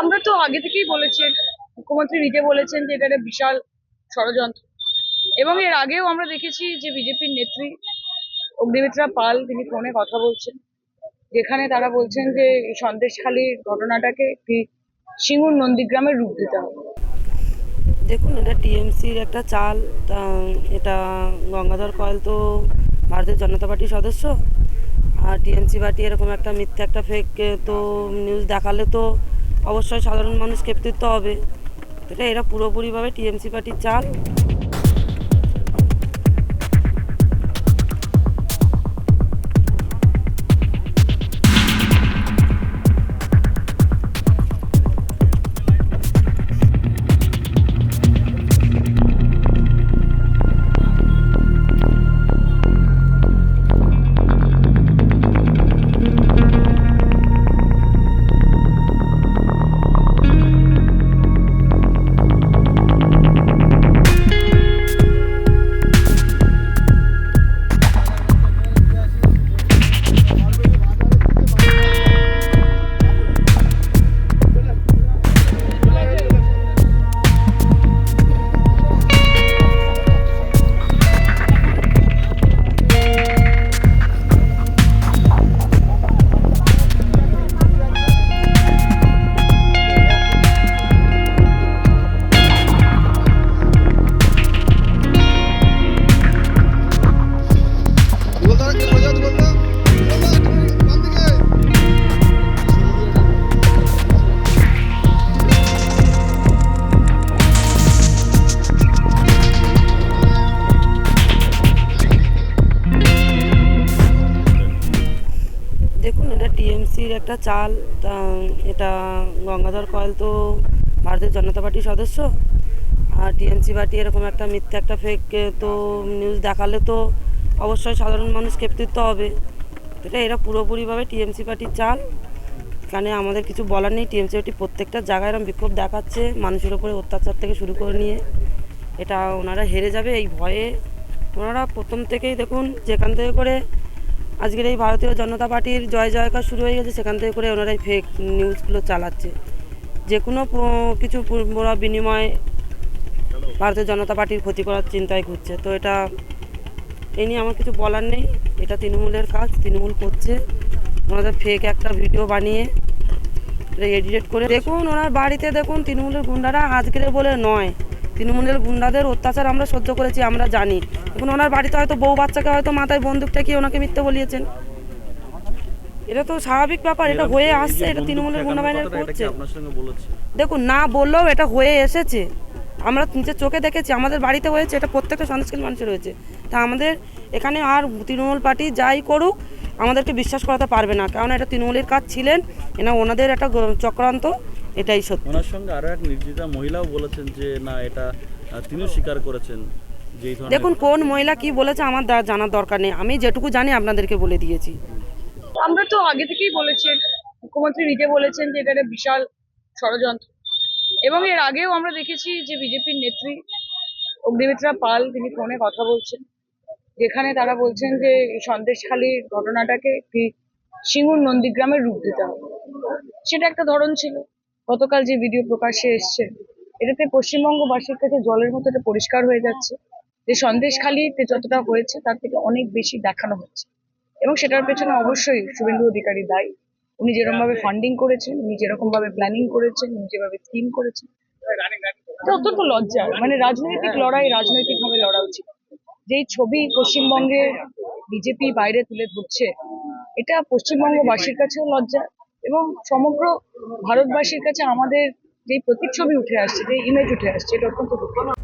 আমরা তো আগে থেকেই বলেছি, মুখ্যমন্ত্রী নিজে বলেছেন যে এটা একটা বিশাল ষড়যন্ত্র। এবং এর আগেও আমরা দেখেছি যে বিজেপির নেত্রী অগ্নিমিত্রা পাল, তিনি ফোনে কথা বলছেন, যেখানে তারা বলছেন যে এই সন্দেশখালীর ঘটনাটাকে একটি সিঙ্গুর নন্দীগ্রামের রূপ দিতে হবে। দেখুন, এটা টিএমসির একটা চাল এটা গঙ্গাধর কয়েল তো ভারতীয় জনতা পার্টির সদস্য, আর টিএমসি পার্টি এরকম একটা মিথ্যা একটা ফেক তো নিউজ দেখালে তো অবশ্যই সাধারণ মানুষ ক্ষেপ্তিত হবে। এটা এরা পুরোপুরিভাবে টিএমসি পার্টির চাল। টিএমসির একটা চাল এটা গঙ্গাধর কয়েল তো ভারতীয় জনতা পার্টির সদস্য। আর টিএমসি পার্টি এরকম একটা মিথ্যা একটা ফেক তো নিউজ দেখালে তো অবশ্যই সাধারণ মানুষ ক্ষেপ্তিত হবে। এটা এরা পুরোপুরিভাবে টিএমসি পার্টির চাল। এখানে আমাদের কিছু বলার নেই। টিএমসি পার্টি প্রত্যেকটা জায়গায় এরকম বিক্ষোভ দেখাচ্ছে, মানুষের ওপরে অত্যাচার থেকে শুরু করে নিয়ে। এটা ওনারা হেরে যাবে এই ভয়ে। ওনারা প্রথম থেকেই দেখুন, যেখান থেকে করে আজকের এই ভারতীয় জনতা পার্টির জয় জয়কার শুরু হয়ে গেছে, সেখান থেকে করে ওনারা এই ফেক নিউজগুলো চালাচ্ছে। যে কোনো কিছু বিনিময়ে ভারতীয় জনতা পার্টির ক্ষতি করার চিন্তায় ঘুরছে। তো এটা এই নিয়ে আমার কিছু বলার নেই। এটা তৃণমূলের কাজ, তৃণমূল করছে। ওনাদের ফেক একটা ভিডিও বানিয়ে এডিট করে দেখুন, ওনার বাড়িতে দেখুন, তৃণমূলের গুন্ডারা আজকের বলে নয়। তৃণমূলের গুন্ডাদের অত্যাচার আমরা সহ্য করেছি আমরা জানি। এখন ওনার বাড়িতে হয়তো বউ বাচ্চাকে হয়তো মাথায় বন্দুক ঠেকিয়ে ওনাকে মিথ্যে বলিয়েছেন। এটা তো স্বাভাবিক ব্যাপার এটা হয়ে আসছে এটা তৃণমূলের গুন্ডা বাহিনীর করছে। দেখুন না বললেও এটা হয়ে এসেছে। আমরা নিজের চোখে দেখেছি আমাদের বাড়িতে হয়েছে এটা প্রত্যেকটা সন্দেশকারী মানুষের হয়েছে। তা আমাদের এখানে আর তৃণমূল পার্টি যাই করুক আমাদেরকে বিশ্বাস করাতে পারবে না। কারণ এটা তৃণমূলের কাজ ছিলেন এনা ওনাদের একটা চক্রান্ত। এটাই সত্যি। ওনার সঙ্গে আরও এক নির্যাতিতা মহিলাও বলেছেন যে না এটা তিনিও স্বীকার করেছেন যে এই ধরনের দেখুন কোন মহিলা কি বলেছে আমার দা- জানার দরকার নেই। আমি যেটুকু জানি আপনাদেরকে বলে দিয়েছি। আমরা তো আগে থেকেই বলেছি মুখ্যমন্ত্রী নিজে বলেছেন যে এটা একটা বিশাল ষড়যন্ত্র। এবং এর আগেও আমরা দেখেছি যে বিজেপির নেত্রী অগ্নিমিত্রা পাল তিনি ফোনে কথা বলছেন যেখানে তারা বলছেন যে সন্দেশখালীর ঘটনাটাকে একটি সিঙ্গুর নন্দীগ্রামের রূপ দিতে হবে। সেটা একটা ধরন ছিল। গতকাল যে ভিডিও প্রকাশ্যে এসছে, এটাতে পশ্চিমবঙ্গবাসীর কাছে জলের মতো এটা পরিষ্কার হয়ে যাচ্ছে। যে সন্দেশখালীতে যতটা হয়েছে, তার থেকে অনেক বেশি দেখানো হচ্ছে। এবং সেটার পেছনে অবশ্যই শুভেন্দু অধিকারী দায়ী। উনি যেরকম ভাবে ফান্ডিং করেছেন, উনি যেরকম ভাবে প্ল্যানিং করেছেন, উনি যেভাবে স্কিম করেছেন। এটা অত্যন্ত লজ্জা মানে রাজনৈতিক লড়াই রাজনৈতিক ভাবে লড়া উচিত। যেই ছবি পশ্চিমবঙ্গে বিজেপি বাইরে তুলে ধরছে, এটা পশ্চিমবঙ্গবাসীর কাছেও লজ্জা এবং সমগ্র ভারতবাসীর কাছে আমাদের যে প্রতিচ্ছবি উঠে আসছে, যে ইমেজ উঠে আসছে, এটা অত্যন্ত দুঃখজনক।